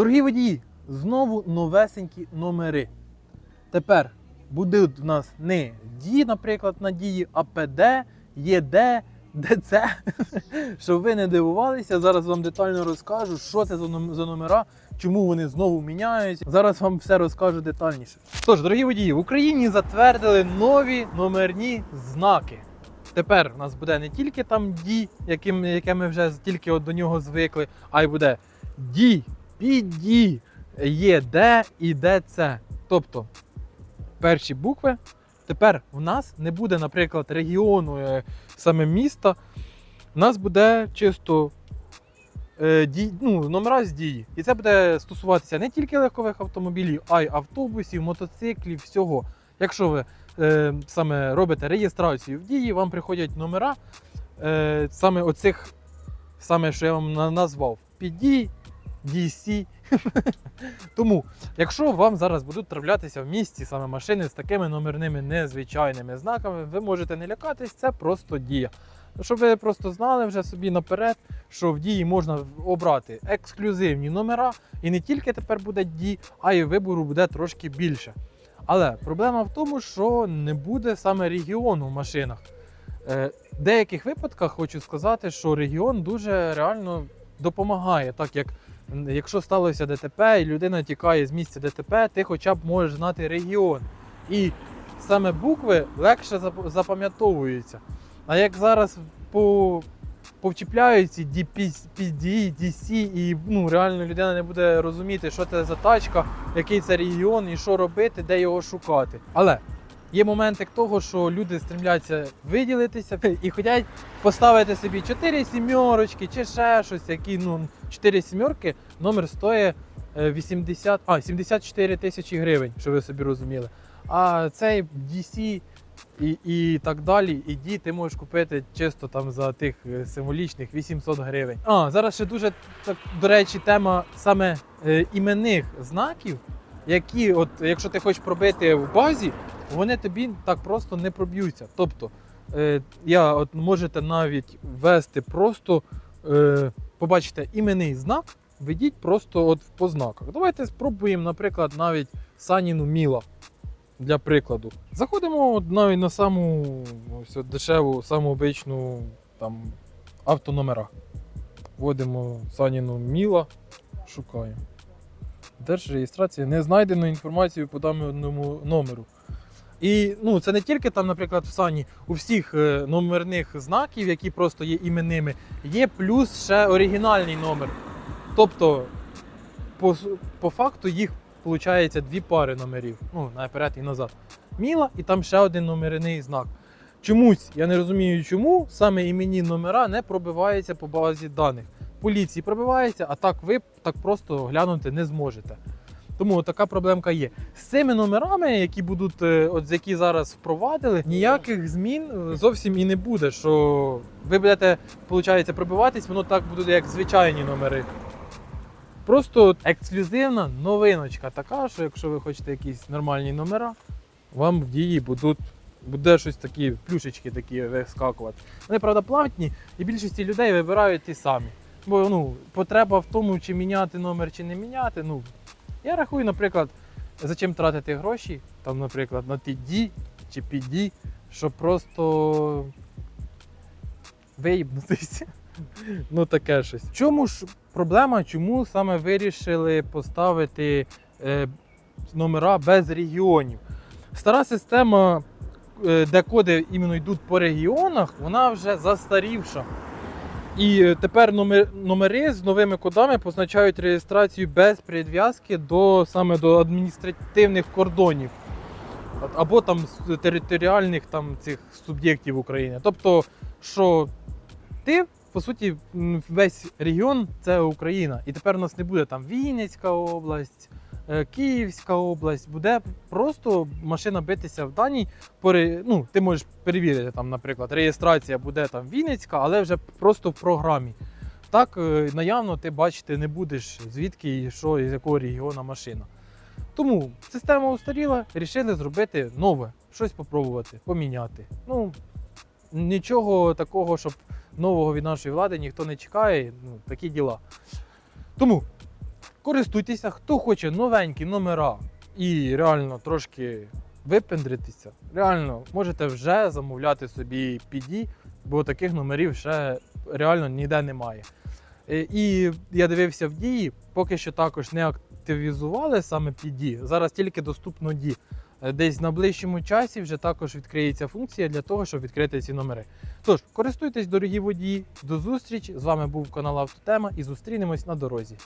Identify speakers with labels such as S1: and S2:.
S1: Дорогі водії, знову новесенькі номери. Тепер будуть в нас не ді, наприклад, надії, а ПД, ЄД, ДЦ. Щоб ви не дивувалися, зараз вам детально розкажу, що це за номера, чому вони знову міняються. Зараз вам все розкажу детальніше. Тож, дорогі водії, в Україні затвердили нові номерні знаки. Тепер у нас буде не тільки там ді, яким, яке ми вже тільки от до нього звикли, а й буде ді, піді, є Д і ДЦ. Тобто перші букви. Тепер у нас не буде, наприклад, регіону е, саме міста. У нас буде чисто е, ді, ну, номера з дії. І це буде стосуватися не тільки легкових автомобілів, а й автобусів, мотоциклів, всього. Якщо ви е, саме робите реєстрацію в дії, вам приходять номера е, саме оцих, саме що я вам назвав: PD, DC. Тому, якщо вам зараз будуть траплятися в місті саме машини з такими номерними незвичайними знаками, ви можете не лякатись, це просто дія. Щоб ви просто знали вже собі наперед, що в дії можна обрати ексклюзивні номера, і не тільки тепер буде дій, а й вибору буде трошки більше. Але проблема в тому, що не буде саме регіону в машинах. Е, В деяких випадках хочу сказати, що регіон дуже реально допомагає, так як якщо сталося ДТП і людина тікає з місця ДТП, ти хоча б можеш знати регіон. І саме букви легше запам'ятовуються. А як зараз по повчіпляються DPD, DC, і ну, реально людина не буде розуміти, що це за тачка, який це регіон і що робити, де його шукати. Але є моменти того, що люди стремляться виділитися і хочуть поставити собі 4 сімерочки чи ще щось, які ну 4 сімерки, номер стоїть е, 80, а, 74 тисячі гривень, щоб ви собі розуміли. А цей DC і, і так далі, і ді ти можеш купити чисто там за тих е, символічних 800 гривень. А, зараз ще дуже так, до речі, тема саме е, іменних знаків, які, от, якщо ти хочеш пробити в базі, вони тобі так просто не проб'ються. Тобто, е, я от можете навіть ввести просто, е, побачите іменний знак, введіть просто от по знаках. Давайте спробуємо, наприклад, навіть Саніну Міла для прикладу. Заходимо навіть на саму ось дешеву, саму обичну там, автономера. Вводимо Саніну Міла, шукаємо. Держреєстрація не знайдено інформацію по даному номеру. І ну, це не тільки там, наприклад, в Сані, у всіх е, номерних знаків, які просто є іменними, є плюс ще оригінальний номер. Тобто, по, по факту їх виходить дві пари номерів. Ну, наперед і назад. Міла, і там ще один номерний знак. Чомусь, я не розумію, чому саме іменні номера не пробиваються по базі даних. Поліції пробивається, а так ви так просто глянути не зможете. Тому така проблемка є. З цими номерами, які будуть, е, от які зараз впровадили, ніяких змін е, зовсім і не буде. Що ви будете, виходить, пробиватись, воно так буде, як звичайні номери. Просто ексклюзивна новиночка така, що якщо ви хочете якісь нормальні номера, вам в дії будуть буде щось такі, плюшечки такі вискакувати. Вони, правда, платні, і більшості людей вибирають ті самі. Бо ну, потреба в тому, чи міняти номер, чи не міняти. Ну, я рахую, наприклад, за чим тратити гроші, там, наприклад, на ті D чи PD, щоб просто виїбнутися. Ну, таке щось. В чому ж проблема, чому саме вирішили поставити е, номера без регіонів? Стара система, е, де коди іменно йдуть по регіонах, вона вже застарівша. І е, тепер номер, номери з новими кодами позначають реєстрацію без прив'язки до саме до адміністративних кордонів або там територіальних там цих суб'єктів України. Тобто, що ти, по суті, весь регіон це Україна. І тепер у нас не буде там Вінницька область, Київська область. Буде просто машина битися в даній пори. Ну, ти можеш перевірити там, наприклад, реєстрація буде там Вінницька, але вже просто в програмі. Так, е, наявно ти бачити не будеш, звідки і що, з якого регіону машина. Тому система устаріла, вирішили зробити нове, щось попробувати, поміняти. Ну, нічого такого, щоб нового від нашої влади ніхто не чекає, ну, такі діла. Тому користуйтеся, хто хоче новенькі номера і реально трошки випендритися. Реально можете вже замовляти собі PD, бо таких номерів ще реально ніде немає. Е, І я дивився в дії, поки що також не активізували саме PD, зараз тільки доступно D. Е, Десь на ближчому часі вже також відкриється функція для того, щоб відкрити ці номери. Тож, користуйтесь, дорогі водії, до зустрічі! З вами був канал Автотема і зустрінемось на дорозі.